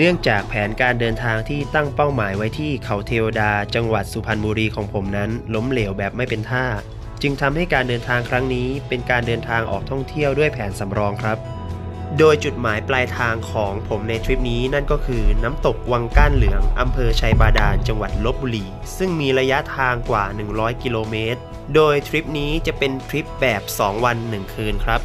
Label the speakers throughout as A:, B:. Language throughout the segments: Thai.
A: นื่องจากแผนการเดินทางที่ตั้งเป้าหมายไว้ที่เขาเทวดา จังหวัดสุพรรณบุรีของผมนั้น ล้มเหลวแบบไม่เป็นท่า จึงทำให้การเดินทางครั้งนี้ เป็นการเดินทางออกท่องเที่ยวด้วยแผนสำรองครับ โดยจุดหมายปลายทางของผมในทริปนี้นั่นก็คือน้ำตกวังก้านเหลืองอำเภอชัยบาดาล จังหวัดลบบุรี ซึ่งมีระยะทางกว่า 100 กิโลเมตร โดยทริปนี้จะเป็นทริปแบบ 2 วัน 1 คืนครับ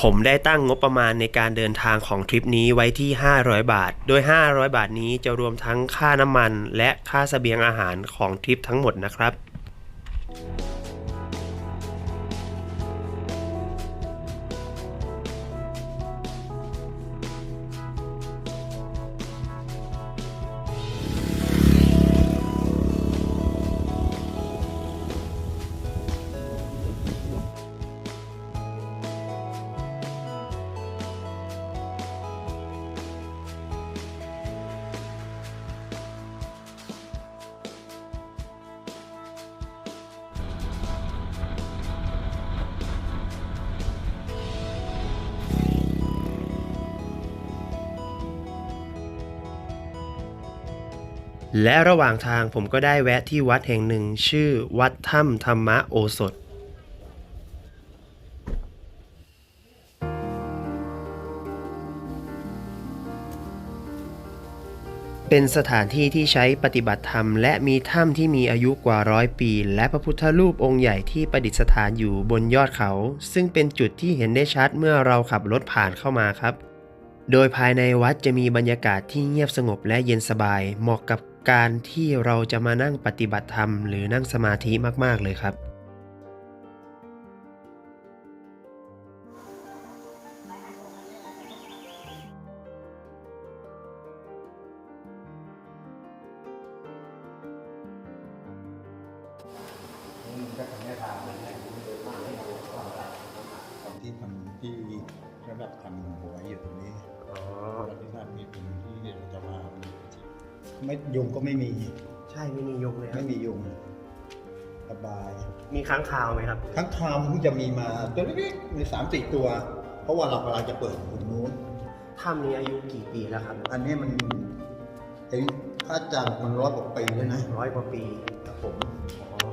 A: ผมได้ตั้งงบประมาณในการเดินทางของทริปนี้ไว้ที่ 500 บาท โดย 500 บาทนี้จะรวมทั้งค่าน้ำมันและค่าเสบียงอาหารของทริปทั้งหมดนะครับ และระหว่างทางผมก็ได้แวะที่วัดแห่งหนึ่ง ชื่อวัดถ้ำธรรมโอสถ เป็นสถานที่ที่ใช้ปฏิบัติธรรม และมีถ้ำที่มีอายุกว่าร้อยปี และพระพุทธรูปองค์ใหญ่ที่ประดิษฐานอยู่บนยอดเขา ซึ่งเป็นจุดที่เห็นได้ชัดเมื่อเราขับรถผ่านเข้ามาครับโดยภายในวัดจะมีบรรยากาศที่เงียบสงบและเย็นสบาย เหมาะกับ การที่เราจะมานั่งปฏิบัติธรรม หรือนั่งสมาธิมาก ๆ เลยครับ
B: ยุงเล
A: ยครั
B: ไม่
A: บ
B: มียุงสบาย
A: มีค้างคาวไหมครับ
B: ทั้งคาวมันเพิ่งจะมีมาตัวเล็กๆมีสามสี่ตัว เพราะว่าเรากำลังจะเปิดตรงนู้น
A: ถ้ำนี้อายุกี่ปีแล้วครับ
B: อันนี้มันเองถ้าจังมันร้อยกว่าปีแล้วนะ
A: ร้อยกว่าปี
B: ครับผม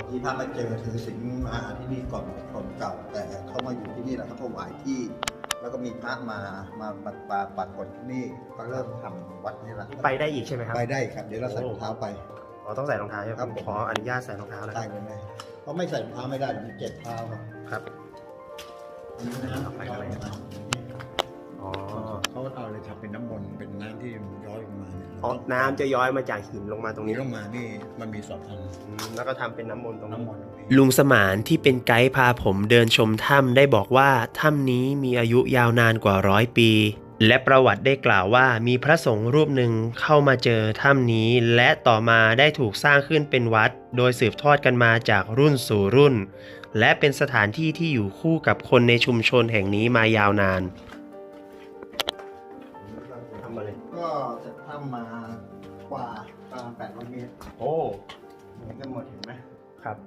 B: ที่พระมาเจอถือสิงมาที่นี่ก่อนก่อนเก่า แต่เขามาอยู่ที่นี่แล้วเขาถวายที่ แล้วก็มีพระมามาปัดปาปัดกดที่นี่ก็เริ่มทำวัดนี่แหละ
A: ไปได้อีกใช่ไหมครับ
B: ไปได้ครับ เดี๋ยวเราใส่รองเท้าไป
A: อ๋อต้องใส่รองเท้าใช่ไหม
B: ครับ
A: ผม ขออนุญาตใส่รองเท้าแล้ว
B: ได้เลยไหมเพราะไม่ใส่รองเท้าไม่ได้มันเจ็บเท้าครับ
A: ครับ
B: อันนี้นะ
A: เอาไปอะไรนะอ๋อ
B: เขาเอาเลยทำเป็นน้ำมนต์เป็นน้ำที่ย้อยลงมาเนี่ย
A: อ๋อน้ำจะย้อยมาจากหินลงมาต
B: ต
A: ร
B: รงง
A: นี้
B: นี้ลงมานี่มันมีสองอัน
A: อืมแล้วก็ทำเป็นน้ำมนต์ตรงนี้
B: น้ำมนต์ตรงนี้
A: ลุงสมานที่เป็นไกด์พาผมเดินชมถ้ำได้บอกว่าถ้ำนี้มีอายุยาวนานกว่าร้อยปี และประวัติได้กล่าวว่ามีพระสงฆ์รูปหนึ่งเข้ามาเจอถ้ำนี้ และต่อมาได้ถูกสร้างขึ้นเป็นวัด โดยสืบทอดกันมาจากรุ่นสู่รุ่น และเป็นสถานที่ที่อยู่คู่กับคนในชุมชนแห่งนี้มายาวนานทำมาเลย
B: ก็จะทำมากว่าประมาณแปดร้อยเมตร
A: โอ้
B: เหมือนกันหมดเห็นไหม
A: ครับ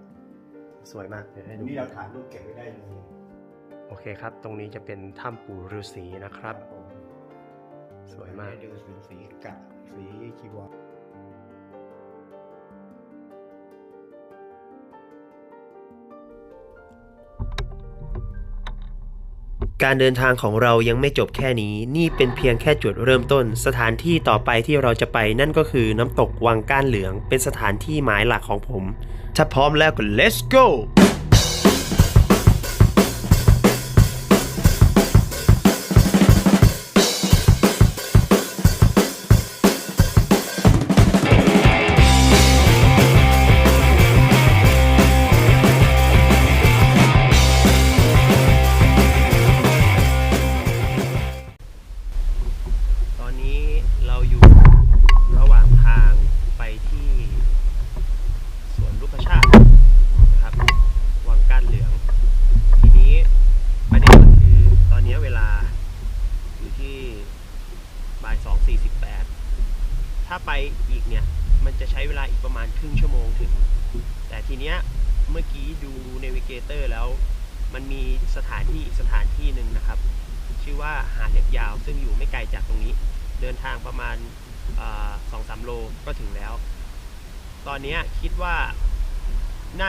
A: สวยมากเดี๋ยวให้ดู
B: นี่เราถ่ายรูปเก็บไว้ได้เลย
A: โอเคครับ ตรงนี้จะเป็นถ้ำปู่ฤาษีนะครับ สวยมาก
B: ดูสีสีกะสีชีวะ
A: การเดินทางของเรายังไม่จบแค่นี้ นี่เป็นเพียงแค่จุดเริ่มต้น สถานที่ต่อไปที่เราจะไปนั่นก็คือน้ำตกวังก้านเหลือง เป็นสถานที่หมายหลักของผม ถ้าพร้อมแล้วก็ let's go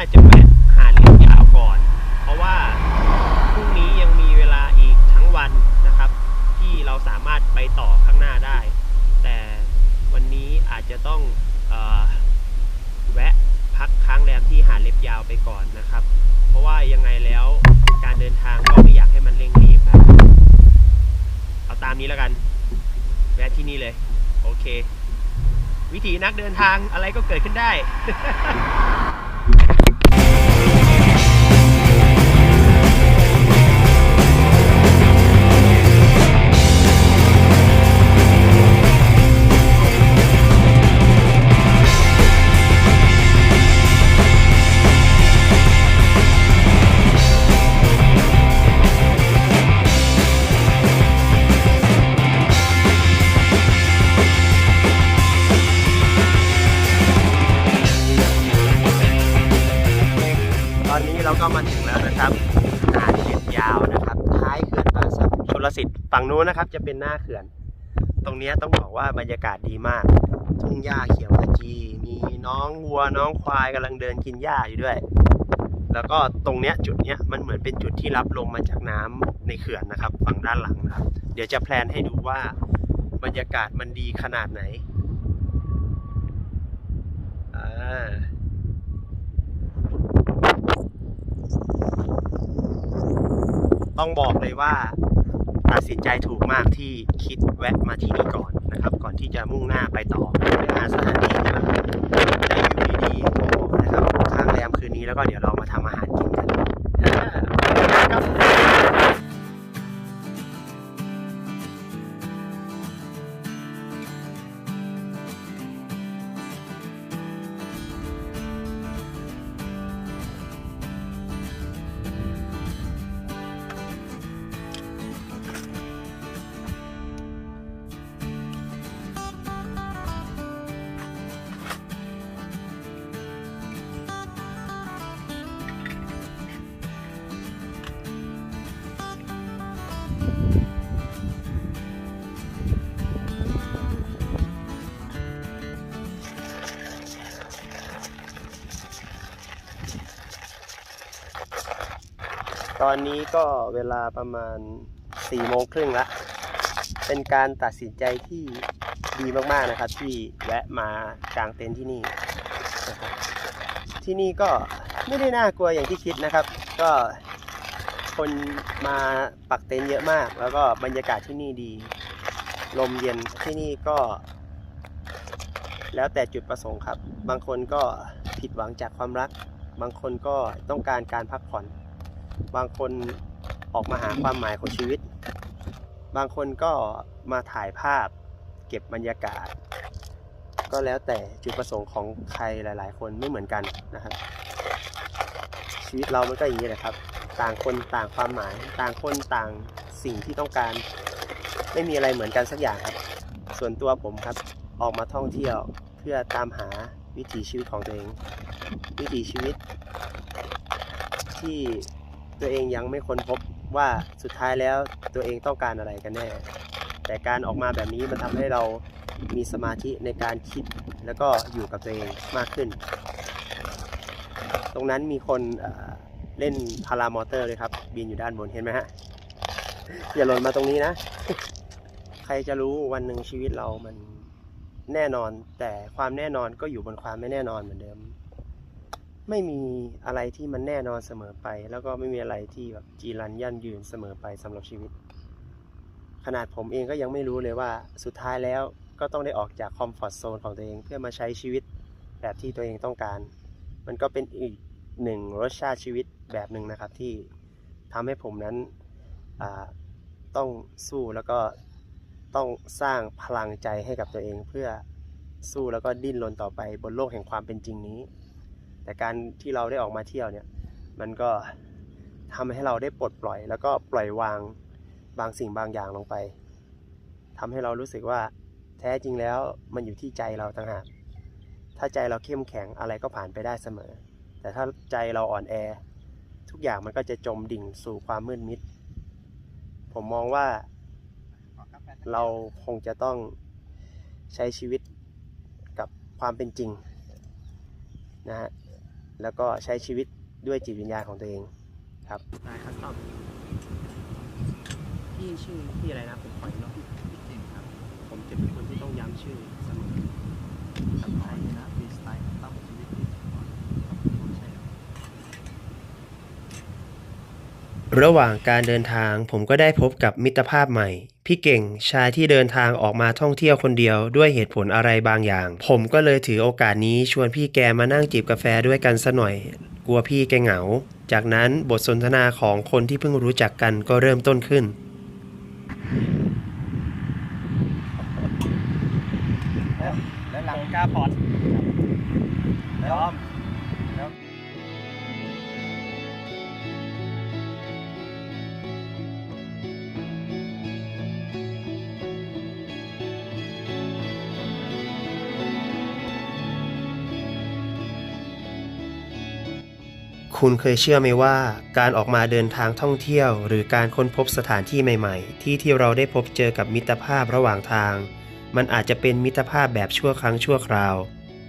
A: าจะแวะหาดเล็กยาวก่อน เพราะว่าพรุ่งนี้ยังมีเวลาอีกทั้งวันนะครับ ที่เราสามารถไปต่อข้างหน้าได้ แต่วันนี้อาจจะต้องออแวะพักค้างแรมที่หาดเล็บยาวไปก่อนนะครับ เพราะว่ายังไงแล้วการเดินทางก็ไม่อยากให้มันเร่งรีบนะเอาตามนี้แล้วกัน แวะที่นี่เลย โอเค วิถีนักเดินทางอะไรก็เกิดขึ้นได้ เราก็มาถึงแล้วนะครับหาดเห็ดยาวนะครับ ท้ายเขื่อนป่าสักชลสิทธิ์ฝั่งนู้นนะครับ จะเป็นหน้าเขื่อน ตรงนี้ต้องบอกว่าบรรยากาศดีมาก ทุ่งหญ้าเขียวขจี มีน้องวัวน้องควายกำลังเดินกินหญ้าอยู่ด้วย แล้วก็ตรงเนี้ยจุดเนี้ยมันเหมือนเป็นจุดที่รับลมมาจากน้ำในเขื่อนนะครับ ฝั่งด้านหลังนะครับ เดี๋ยวจะแพลนให้ดูว่าบรรยากาศมันดีขนาดไหน อ่า ต้องบอกเลยว่าตัดสินใจถูกมากที่คิดแวะมาที่นี่ก่อนนะครับ ก่อนที่จะมุ่งหน้าไปต่อไปหาสถานที่ที่แบบได้อยู่ดีๆนะครับค้างแรมคืนนี้แล้วก็เดี๋ยวเรามาทำอาหารกินกัน อนนี้ก็เวลาประมาณ4โมงครึ่งละ เป็นการตัดสินใจที่ดีมากๆนะครับ ที่แวะมากางเต็นท์ที่นี่นะครับที่นี่ก็ไม่ได้น่ากลัวอย่างที่คิดนะครับ ก็คนมาปักเต็นท์เยอะมาก แล้วก็บรรยากาศที่นี่ดี ลมเย็นที่นี่ก็ แล้วแต่จุดประสงค์ครับ บางคนก็ผิดหวังจากความรัก บางคนก็ต้องการการพักผ่อน บางคนออกมาหาความหมายของชีวิต บางคนก็มาถ่ายภาพเก็บบรรยากาศ ก็แล้วแต่จุดประสงค์ของใครหลาย ๆ คนไม่เหมือนกันนะครับ ชีวิตเรามันก็อย่างนี้แหละครับ ต่างคนต่างความหมาย ต่างคนต่างสิ่งที่ต้องการ ไม่มีอะไรเหมือนกันสักอย่างครับ ส่วนตัวผมครับออกมาท่องเที่ยวเพื่อตามหาวิถีชีวิตของตัวเอง วิถีชีวิตที่ ตัวเองยังไม่ค้นพบว่าสุดท้ายแล้วตัวเองต้องการอะไรกันแน่ แต่การออกมาแบบนี้มันทำให้เรามีสมาธิในการคิดแล้วก็อยู่กับตัวเองมากขึ้น ตรงนั้นมีคนเอ่อเล่นพารามอเตอร์เลยครับ บินอยู่ด้านบนเห็นไหมฮะ อย่าหล่นมาตรงนี้นะ ใครจะรู้วันหนึ่งชีวิตเรามันแน่นอน แต่ความแน่นอนก็อยู่บนความไม่แน่นอนเหมือนเดิม ไม่มีอะไรที่มันแน่นอนเสมอไป แล้วก็ไม่มีอะไรที่แบบจีรันยั่นยืนเสมอไปสำหรับชีวิต ขนาดผมเองก็ยังไม่รู้เลยว่าสุดท้ายแล้วก็ต้องได้ออกจากคอมฟอร์ทโซนของตัวเองเพื่อมาใช้ชีวิตแบบที่ตัวเองต้องการ มันก็เป็นอีกหนึ่งรสชาติชีวิตแบบหนึ่งนะครับที่ทำให้ผมนั้นต้องสู้แล้วก็ต้องสร้างพลังใจให้กับตัวเองเพื่อสู้แล้วก็ดิ้นรนต่อไปบนโลกแห่งความเป็นจริงนี้ แต่การที่เราได้ออกมาเที่ยวเนี่ย มันก็ทำให้เราได้ปลดปล่อย แล้วก็ปล่อยวางบางสิ่งบางอย่างลงไปทำให้เรารู้สึกว่าแท้จริงแล้วมันอยู่ที่ใจเราต่างหากถ้าใจเราเข้มแข็งอะไรก็ผ่านไปได้เสมอ แต่ถ้าใจเราอ่อนแอ ทุกอย่างมันก็จะจมดิ่งสู่ความมืดมิด ผมมองว่าเราคงจะต้องใช้ชีวิตกับความเป็นจริงนะฮะ แล้วก็ใช้ชีวิตด้วยจิตวิญญาณของตัวเองครับนายคัสตอมพี่ชื่อพี่อะไรนะผมขออีกรอบพี่จริงครับ ผมจะเป็นคนที่ต้องย้ำชื่อเสมอทำไทยนะฟรีสไตล์ต้องชีวิตที่ก่อนใช่ครับระหว่างการเดินทางผมก็ได้พบกับมิตรภาพใหม่ พี่เก่งชายที่เดินทางออกมาท่องเที่ยวคนเดียวด้วยเหตุผลอะไรบางอย่าง ผมก็เลยถือโอกาสนี้ชวนพี่แกมานั่งจิบกาแฟด้วยกันสัหน่อย กลัวพี่แกเหงา จากนั้นบทสนทนาของคนที่เพิ่งรู้จักกันก็เริ่มต้นขึ้น
B: และหลัง
A: กาพอด
B: แล้ว
A: คุณเคยเชื่อไหมว่า การออกมาเดินทางท่องเที่ยว หรือการค้นพบสถานที่ใหม่ ๆ ที่ที่เราได้พบเจอกับมิตรภาพระหว่างทาง มันอาจจะเป็นมิตรภาพแบบชั่วครั้งชั่วคราว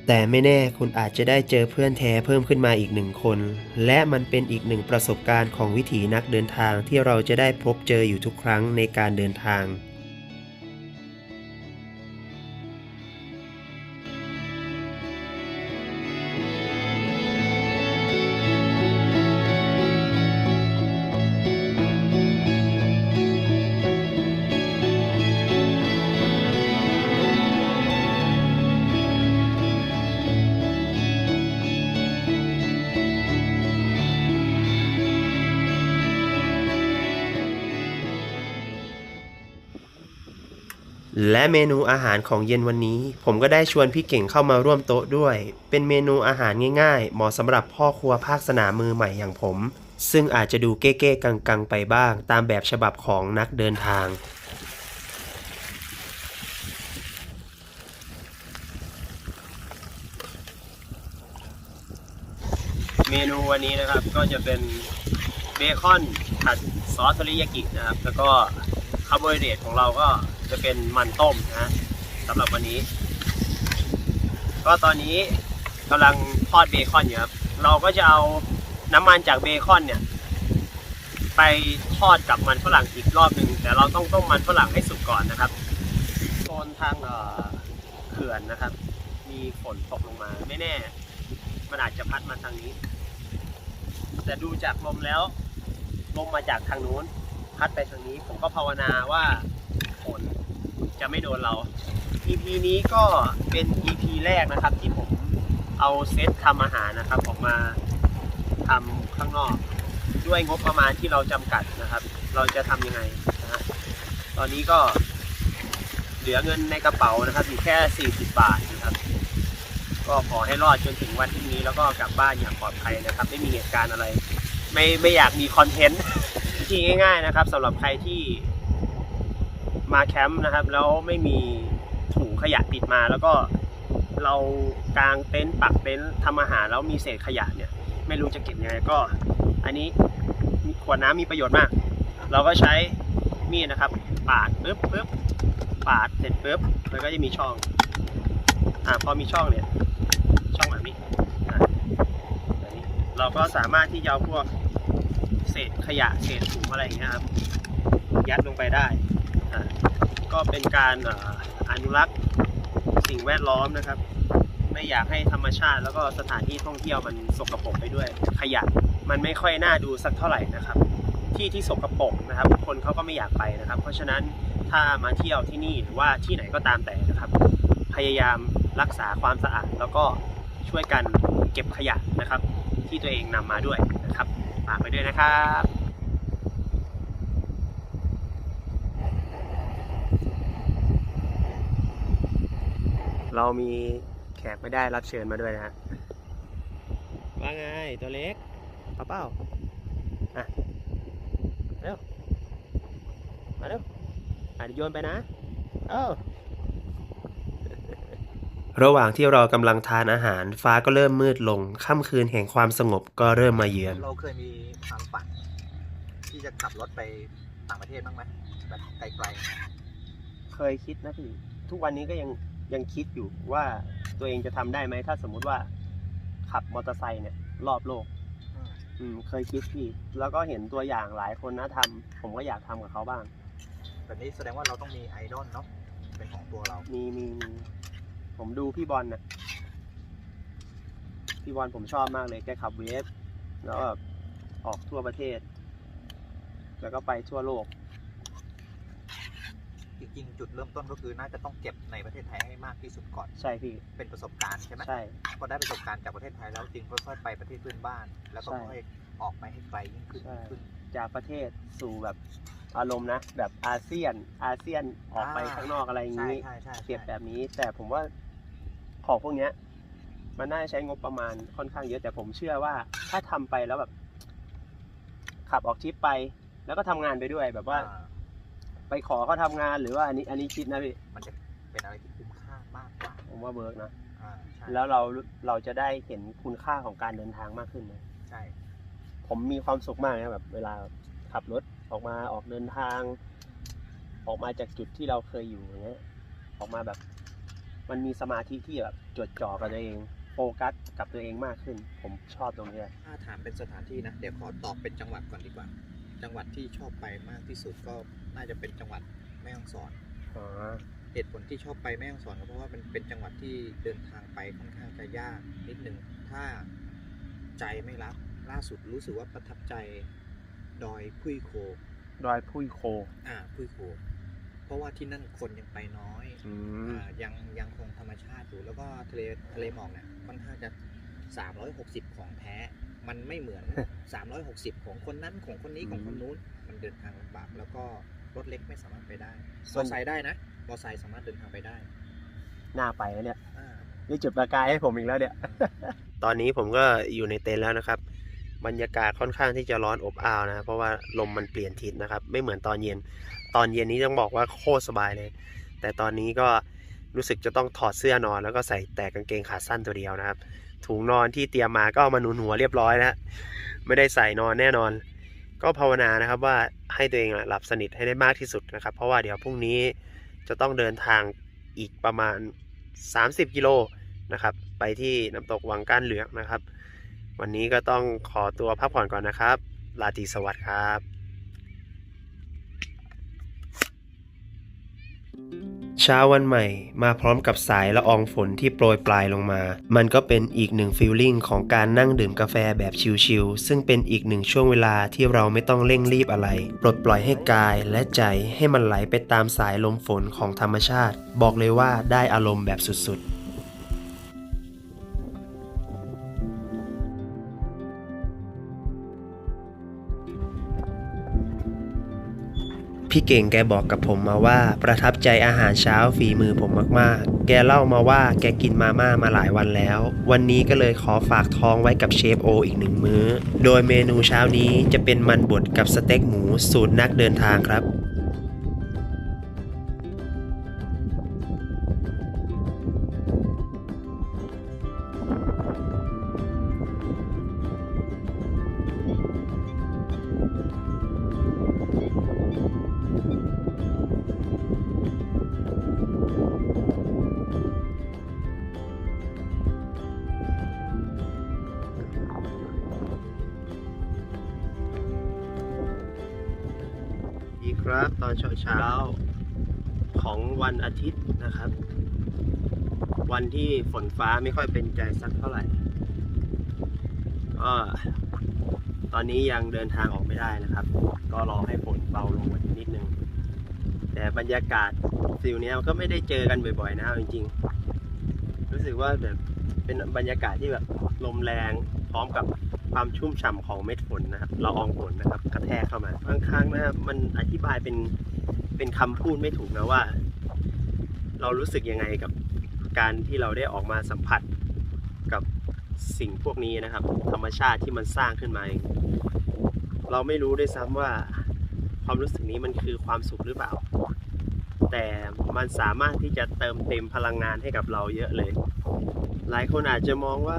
A: แต่ไม่แน่คุณอาจจะได้เจอเพื่อนแท้เพิ่มขึ้นมาอีกหนึ่งคน และมันเป็นอีกหนึ่งประสบการณ์ของวิถีนักเดินทางที่เราจะได้พบเจออยู่ทุกครั้งในการเดินทาง และเมนูอาหารของเย็นวันนี้ ผมก็ได้ชวนพี่เก่งเข้ามาร่วมโต๊ะด้วย เป็นเมนูอาหารง่ายๆ เหมาะสำหรับพ่อครัวภาคสนามมือใหม่อย่างผม ซึ่งอาจจะดูเก้ๆกังๆ ไปบ้าง ตามแบบฉบับของนักเดินทาง เมนูวันนี้นะครับก็จะเป็นเบคอนผัดซอสทริยากินะครับ แล้วก็ คาร์โบไฮเดรตของเราก็จะเป็นมันต้มนะสำหรับวันนี้ ก็ตอนนี้กำลังทอดเบคอนอยู่ครับ เราก็จะเอาน้ำมันจากเบคอนเนี่ย ไปทอดกับมันฝรั่งอีกรอบหนึ่งแต่เราต้องต้มมันฝรั่งให้สุกก่อนนะครับโซนทางเขื่อนนะครับ มีฝนตกลงมาไม่แน่ มันอาจจะพัดมาทางนี้ แต่ดูจากลมแล้ว ลมมาจากทางนู้น พัดไปทางนี้ ผมก็ภาวนาว่าฝนจะไม่โดนเรา EP นี้ก็เป็น EP แรกนะครับที่ผมเอาเซตทำอาหารนะครับออกมาทำข้างนอก ด้วยงบประมาณที่เราจำกัดนะครับ เราจะทำยังไงนะฮะตอนนี้ก็เหลือเงินในกระเป๋านะครับอยู่แค่ 40 บาทนะครับ ก็ขอให้รอดจนถึงวันพรุ่งนี้แล้วก็กลับบ้านอย่างปลอดภัยนะครับ ไม่มีเหตุการณ์อะไร ไม่ไม่อยากมีคอนเทนต์ ธีง่าย ๆนะครับสำหรับใครที่มาแคมป์นะครับ แล้วไม่มีถุงขยะติดมา แล้วก็เรากางเต็นท์ปักเต็นท์ทำอาหารแล้วมีเศษขยะเนี่ยไม่รู้จะเก็บยังไงก็ อันนี้มีขวดน้ำมีประโยชน์มาก เราก็ใช้มีดนะครับ ปาดปึ๊บปึ๊บปาดเสร็จปึ๊บมันก็จะมีช่องอ่าพอมีช่องเนี่ยช่องแบบนี้อะแบบนี้เราก็สามารถที่จะเอาพวก เศษขยะเศษถุงอะไรอย่างเงี้ยครับยัดลงไปได้ ก็เป็นการอนุรักษ์สิ่งแวดล้อมนะครับ ไม่อยากให้ธรรมชาติแล้วก็สถานที่ท่องเที่ยวมันสกปรกไปด้วย ขยะมันไม่ค่อยน่าดูสักเท่าไหร่นะครับ ที่ที่สกปรกนะครับ คนเขาก็ไม่อยากไปนะครับ เพราะฉะนั้นถ้ามาเที่ยวที่นี่หรือว่าที่ไหนก็ตามแต่นะครับ พยายามรักษาความสะอาดแล้วก็ช่วยกันเก็บขยะนะครับ ที่ตัวเองนำมาด้วยนะครับากไปด้วยนะครับเรามีแขกไม่ได้รับเชิญมาด้วยนะฮะ ว่าไงตัวเล็กป้าเป้าอะเร็ว มาเร็วอะเดี๋ยวโยนไปนะ เอ้า ระหว่างที่เรากำลังทานอาหาร ฟ้าก็เริ่มมืดลง ค่ำคืนแห่งความสงบก็เริ่มมาเยือน
C: เราเคยมีความฝัน ที่จะขับรถไปต่างประเทศบ้างไหมแบบไกล
A: เคยคิดนะพี่ ทุกวันนี้ก็ยังยังคิดอยู่ว่าตัวเองจะทำได้ไหมถ้าสมมุติว่า ขับมอเตอร์ไซค์เนี่ย รอบโลก
C: ๆอืม
A: อืม เคยคิดพี่ แล้วก็เห็นตัวอย่างหลายคนนะทำผมก็อยากทำกับเขาบ้าง
C: แบบนี้แสดงว่าเราต้องมีไอดอลเนาะเป็นของตัวเรา
A: มีมีมี ผมดูพี่บอลนะพี่บอลผมชอบมากเลยแกขับเวฟแล้วแบบออกทั่วประเทศ แล้วก็ไปทั่วโลก
C: จริงๆจุดเริ่มต้นก็คือน่าจะต้องเก็บในประเทศไทยให้มากที่สุดก่อน
A: ใช่พี่
C: เป็นประสบการณ์ใช่ไหม
A: ใช่
C: พอได้ประสบการณ์จากประเทศไทยแล้วจึงค่อยๆไปประเทศเพื่อนบ้าน แล้วก็
A: ใช่
C: ค่อยๆออกไปให้ไกลยิ่งขึ้น
A: ใช่
C: ขึ้น
A: จากประเทศสู่แบบอารมณ์นะ แบบอาเซียนอาเซียนออกไป
C: อ่า
A: ข้างนอกอะไรอย่าง
C: ใช่
A: นี้
C: ใช่ใช่
A: เก็บแบบนี้ แต่ผมว่า ของพวกเนี้ย มันน่าจะใช้งบประมาณค่อนข้างเยอะแต่ผมเชื่อว่า ถ้าทำไปแล้วแบบขับออกทริปไป แล้วก็ทำงานไปด้วยแบบว่า
C: อ่า
A: ไปขอเขาทำงานหรือว่าอันนี้ อันนี้คิดนะพี่
C: มันจะเป็นอะไรที่คุ้มค่ามากกว่า
A: ผมว่าเวิร์กนะ
C: อ่าใช่
A: แล้วเราเราจะได้เห็นคุณค่าของการเดินทางมากขึ้นนะ
C: ใช่
A: ผมมีความสุขมากนะแบบ เวลาขับรถออกมาออกเดินทาง ออกมาจากจุดที่เราเคยอยู่อย่างเงี้ยออกมาแบบ มันมีสมาธิที่แบบจดจ่อกับตัวเองโฟกัสกับตัวเองมากขึ้น ผมชอบตรงนี้แหละ
C: ถ้าถามเป็นสถานที่นะ เดี๋ยวขอตอบเป็นจังหวัดก่อนดีกว่า จังหวัดที่ชอบไปมากที่สุดก็น่าจะเป็นจังหวัดแม่ฮ่องสอน
A: อ๋อ
C: เหตุผลที่ชอบไปแม่ฮ่องสอนก็เพราะว่ามันเป็นจังหวัดที่เดินทางไปค่อนข้างจะยากนิดนึงถ้าใจไม่รักล่าสุดรู้สึกว่าประทับใจดอยพุยโค
A: ดอยพุ้ยโค
C: อ่าพุยโคเพ ราะว่าที่นั่นคนยังไปน้อย
A: อืม
C: อ่ายังยังคงธรรมชาติอยู่แล้วก็ทะเลทะเลหมอกเนี่ยค่อนข้างจะ 360 ของแท้ มันไม่เหมือน 360 ของคนนั้นของคนนี้ของคนนู้น มันเดินทางลำบากแล้วก็รถเล็กไม่สามารถไปได้มอไซค์ได้นะมอไซค์สามารถเดินทางไปได้
A: น่าไปนะเนี่ย
C: อ่า
A: นี่จุดประกายให้ผมอีกแล้วเนี่ย ตอนนี้ผมก็อยู่ในเต็นท์แล้วนะครับ บรรยากาศค่อนข้างที่จะร้อนอบอ้าวนะเพราะว่าลมมันเปลี่ยนทิศนะครับ ไม่เหมือนตอนเย็น ตอนเย็นนี้ต้องบอกว่าโคตรสบายเลย แต่ตอนนี้ก็รู้สึกจะต้องถอดเสื้อนอน แล้วก็ใส่แต่กางเกงขาสั้นตัวเดียวนะครับ ถุงนอนที่เตรียมมาก็เอามาหนุนหัวเรียบร้อยนะไม่ได้ใส่นอนแน่นอน ก็ภาวนานะครับว่าให้ตัวเองหลับสนิทให้ได้มากที่สุดนะครับ เพราะว่าเดี๋ยวพรุ่งนี้จะต้องเดินทางอีกประมาณ 30 กิโลนะครับ ไปที่น้ำตกวังก้านเหลืองนะครับ วันนี้ก็ต้องขอตัวพักผ่อนก่อนนะครับลาตีสวัสดิ์ครับ เช้าวันใหม่ มาพร้อมกับสายละอองฝนที่โปรยปลายลงมา มันก็เป็นอีกหนึ่งฟีลลิ่งของการนั่งดื่มกาแฟแบบชิลๆ ซึ่งเป็นอีกหนึ่งช่วงเวลาที่เราไม่ต้องเร่งรีบอะไร ปลดปล่อยให้กายและใจให้มันไหลไปตามสายลมฝนของธรรมชาติ บอกเลยว่าได้อารมณ์แบบสุดๆ พี่เก่งแกบอกกับผมมาว่า ประทับใจอาหารเช้าฝีมือผมมากๆ แกเล่ามาว่าแกกินมาม่ามาหลายวันแล้ว วันนี้ก็เลยขอฝากท้องไว้กับเชฟโออีกหนึ่งมื้อ โดยเมนูเช้านี้จะเป็นมันบดกับสเต็กหมูสูตรนักเดินทางครับ เช้าเช้าของวันอาทิตย์นะครับ วันที่ฝนฟ้าไม่ค่อยเป็นใจสักเท่าไหร่ก็ตอนนี้ยังเดินทางออกไม่ได้นะครับ ก็รอให้ฝนเบาลงนิดนึง แต่บรรยากาศฟิลเนี้ยก็ไม่ได้เจอกันบ่อยๆนะจริงๆ รู้สึกว่าแบบเป็นบรรยากาศที่แบบลมแรงพร้อมกับ ความชุ่มฉ่ำของเม็ดฝนนะครับละอองฝนนะครับกระแทกเข้ามาบางครั้งนะครับมันอธิบายเป็นเป็นคำพูดไม่ถูกนะว่า เรารู้สึกยังไงกับการที่เราได้ออกมาสัมผัสกับสิ่งพวกนี้นะครับ ธรรมชาติที่มันสร้างขึ้นมาเองเราไม่รู้ด้วยซ้ำว่าความรู้สึกนี้มันคือความสุขหรือเปล่า แต่มันสามารถที่จะเติมเต็มพลังงานให้กับเราเยอะเลย หลายคนอาจจะมองว่า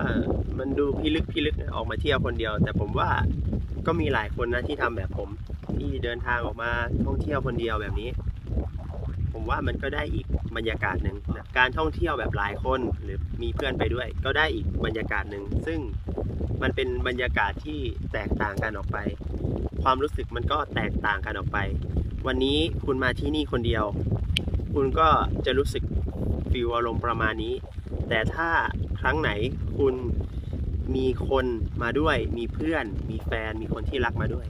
A: มันดูพิลึกพิลึกออกมาเที่ยวคนเดียว แต่ผมว่าก็มีหลายคนนะที่ทำแบบผมที่เดินทางออกมาท่องเที่ยวคนเดียวแบบนี้ ผมว่ามันก็ได้อีกบรรยากาศหนึ่งนะการท่องเที่ยวแบบหลายคนหรือมีเพื่อนไปด้วย ก็ได้อีกบรรยากาศหนึ่งซึ่งมันเป็นบรรยากาศที่แตกต่างกันออกไป ความรู้สึกมันก็แตกต่างกันออกไป วันนี้คุณมาที่นี่คนเดียว คุณก็จะรู้สึกฟีลอารมณ์ประมาณนี้ แต่ถ้า ครั้งไหนคุณมีคนมาด้วย มีเพื่อน มีแฟน มีคนที่รักมาด้วย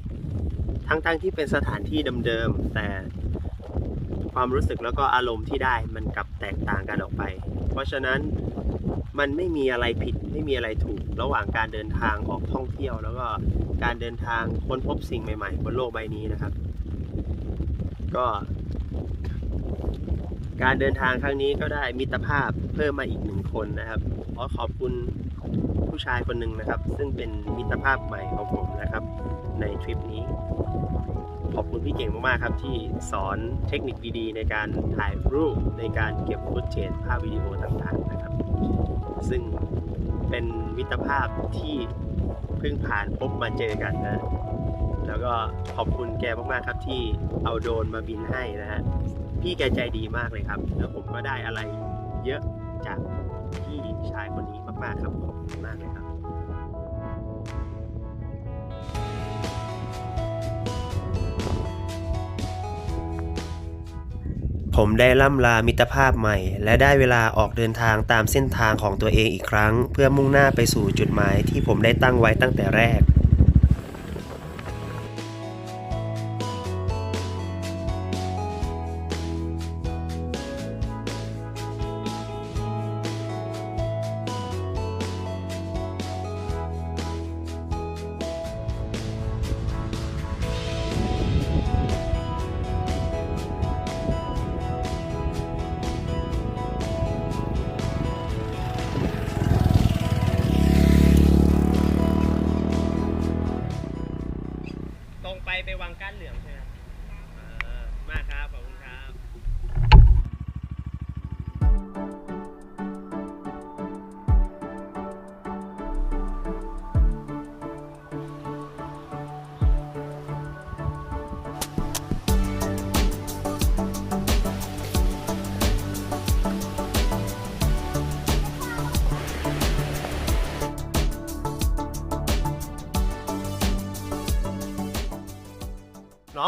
A: ทั้งๆที่เป็นสถานที่เดิมๆ แต่ความรู้สึกแล้วก็อารมณ์ที่ได้มันกลับแตกต่างกันออกไป เพราะฉะนั้นมันไม่มีอะไรผิดไม่มีอะไรถูก ระหว่างการเดินทางออกท่องเที่ยว แล้วก็การเดินทางค้นพบสิ่งใหม่ๆบนโลกใบนี้นะครับ ก็ การเดินทางครั้งนี้ก็ได้มิตรภาพเพิ่มมาอีกหนึ่งคนนะครับ อขอบคุณผู้ชายคนหนึ่งนะครับ ซึ่งเป็นมิตรภาพใหม่ของผมนะครับ ในทริปนี้ ขอบคุณพี่เก่งมากๆครับ ที่สอนเทคนิคดีๆ ในการถ่ายรูปในการเก็บฟุตเทจภาพวิดีโอต่างๆนะครับ ซึ่งเป็นมิตรภาพที่เพิ่งผ่านพบมาเจอกันนะแล้วก็ขอบคุณแกมากๆครับที่เอาโดรนมาบินให้นะฮะพี่แกใจดีมากเลยครับ แล้วผมก็ได้อะไรเยอะจาก พี่ชายคนนี้มากๆครับขอบคุณมากเลยครับผมได้ล่ำลามิตรภาพใหม่ และได้เวลาออกเดินทางตามเส้นทางของตัวเองอีกครั้ง เพื่อมุ่งหน้าไปสู่จุดหมายที่ผมได้ตั้งไว้ตั้งแต่แรก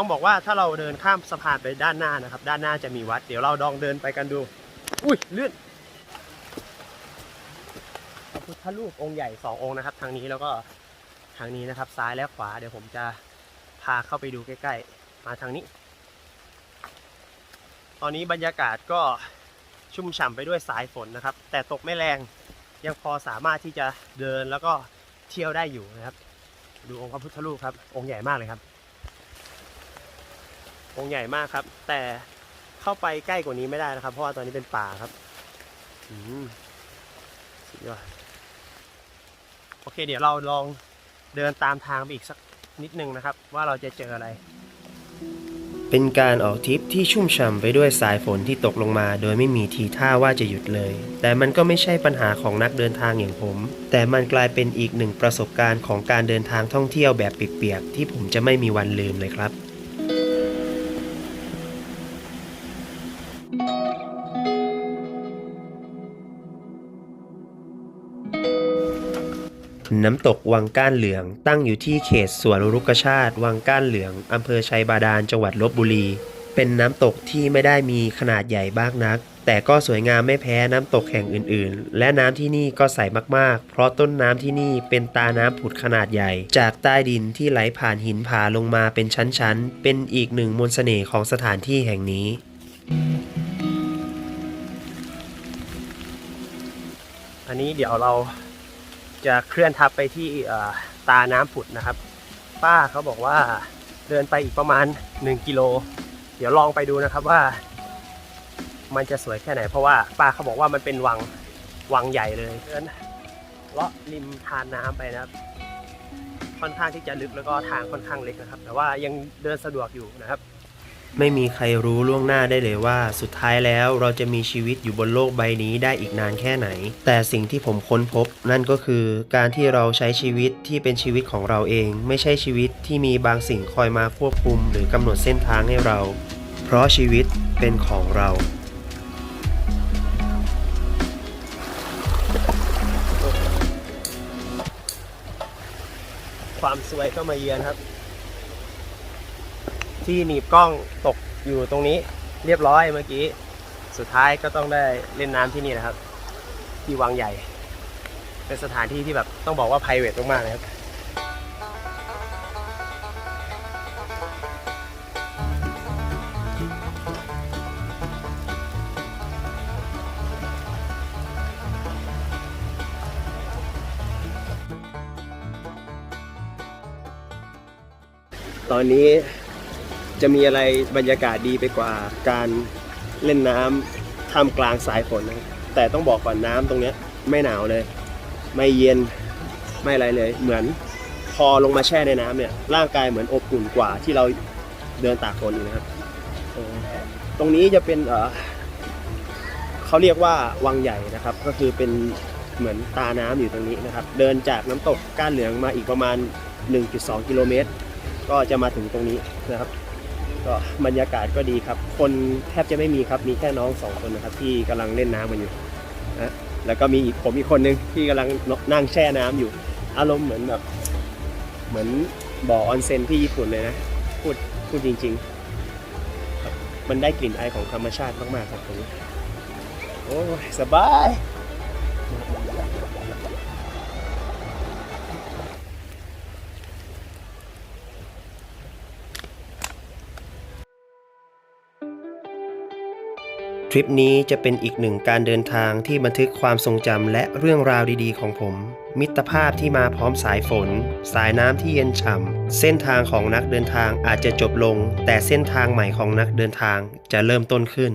A: องบอกว่าถ้าเราเดินข้ามสะพานไปด้านหน้านะครับ ด้านหน้าจะมีวัด เดี๋ยวเราลองเดินไปกันดู อุ้ยเลื่อนพระพุทธรูปองค์ใหญ่สององค์นะครับ ทางนี้แล้วก็ทางนี้นะครับ ซ้ายและขวา เดี๋ยวผมจะพาเข้าไปดูใกล้ๆ มาทางนี้ ตอนนี้บรรยากาศก็ชุ่มฉ่ำไปด้วยสายฝนนะครับ แต่ตกไม่แรงยังพอสามารถที่จะเดินแล้วก็เที่ยวได้อยู่นะครับ ดูองค์พระพุทธรูปครับ องค์ใหญ่มากเลยครับ องค์ใหญ่มากครับ แต่เข้าไปใกล้กว่านี้ไม่ได้นะครับ เพราะว่าตอนนี้เป็นป่าครับอืมสุดยอดโอเค เดี๋ยวเราลองเดินตามทางไปอีกสักนิดนึงนะครับ ว่าเราจะเจออะไร เป็นการออกทริปที่ชุ่มฉ่ำไปด้วยสายฝนที่ตกลงมา โดยไม่มีทีท่าว่าจะหยุดเลย แต่มันก็ไม่ใช่ปัญหาของนักเดินทางอย่างผม แต่มันกลายเป็นอีกหนึ่งประสบการณ์ของการเดินทางท่องเที่ยวแบบเปียกๆที่ผมจะไม่มีวันลืมเลยครับ น้ำตกวังก้านเหลือง ตั้งอยู่ที่เขตสวนรุกชาติ วังก้านเหลืองอำเภอชัยบาดาลจังหวัดลบบุรี เป็นน้ำตกที่ไม่ได้มีขนาดใหญ่มากนัก แต่ก็สวยงามไม่แพ้น้ำตกแห่งอื่นๆ และน้ำที่นี่ก็ใสมากๆ เพราะต้นน้ำที่นี่เป็นตาน้ำผุดขนาดใหญ่ จากใต้ดินที่ไหลผ่านหินผาลงมาเป็นชั้นๆ เป็นอีกหนึ่งมนต์เสน่ห์ของสถานที่แห่งนี้อันนี้เดี๋ยวเรา จะเคลื่อนทับไปที่ตาน้ำผุดนะครับ ป้าเขาบอกว่าเดินไปอีกประมาณ 1 กิโล เดี๋ยวลองไปดูนะครับว่า มันจะสวยแค่ไหน เพราะว่าป้าเขาบอกว่ามันเป็นวังวังใหญ่เลยเดินเลาะริมทานน้ำไปนะครับ ค่อนข้างที่จะลึกแล้วก็ทางค่อนข้างเล็กนะครับ แต่ว่ายังเดินสะดวกอยู่นะครับ ไม่มีใครรู้ล่วงหน้าได้เลยว่า สุดท้ายแล้วเราจะมีชีวิตอยู่บนโลกใบนี้ได้อีกนานแค่ไหน แต่สิ่งที่ผมค้นพบ นั่นก็คือการที่เราใช้ชีวิตที่เป็นชีวิตของเราเอง ไม่ใช่ชีวิตที่มีบางสิ่งคอยมาควบคุม หรือกำหนดเส้นทางให้เรา เพราะชีวิตเป็นของเราความสวยก็มาเยือนครับ ที่หนีบกล้องตกอยู่ตรงนี้เรียบร้อยเมื่อกี้ สุดท้ายก็ต้องได้เล่นน้ำที่นี่นะครับ ที่วังใหญ่ เป็นสถานที่ที่แบบต้องบอกว่า p r i v a t มากๆเลยครับตอนนี้ จะมีอะไรบรรยากาศดีไปกว่าการเล่นน้ำท่ามกลางสายฝนนะแต่ต้องบอกก่อนน้ำตรงเนี้ยไม่หนาวเลย ไม่เย็นไม่อะไรเลย เหมือนพอลงมาแช่ในน้ำเนี่ยร่างกายเหมือนอบอุ่นกว่าที่เราเดินตากฝนอยู่นะครับเออตรงนี้จะเป็นเออเขาเรียกว่าวังใหญ่นะครับ ก็คือเป็นเหมือนตาน้ำอยู่ตรงนี้นะครับ เดินจากน้ำตกก้านเหลืองมาอีกประมาณ 1.2 กิโลเมตร ก็จะมาถึงตรงนี้นะครับ ก็บรรยากาศก็ดีครับ คนแทบจะไม่มีครับ มีแค่น้องสองคนนะครับ ที่กำลังเล่นน้ำกันอยู่นะแล้วก็มีอีกผมอีกคนนึงที่กำลังนั่งแช่น้ำอยู่ อารมณ์เหมือนแบบ เหมือนบ่อออนเซ็นที่ญี่ปุ่นเลยนะ พูดพูดจริงๆ มันได้กลิ่นไอของธรรมชาติมากๆครับตรงนี้โอ้สบาย ริปนี้จะเป็นอีกหนึ่งการเดินทางที่บันทึกความทรงจำและเรื่องราวดีๆของผม มิตรภาพที่มาพร้อมสายฝน สายน้ำที่เย็นฉ่ำเส้นทางของนักเดินทางอาจจะจบลง แต่เส้นทางใหม่ของนักเดินทางจะเริ่มต้นขึ้น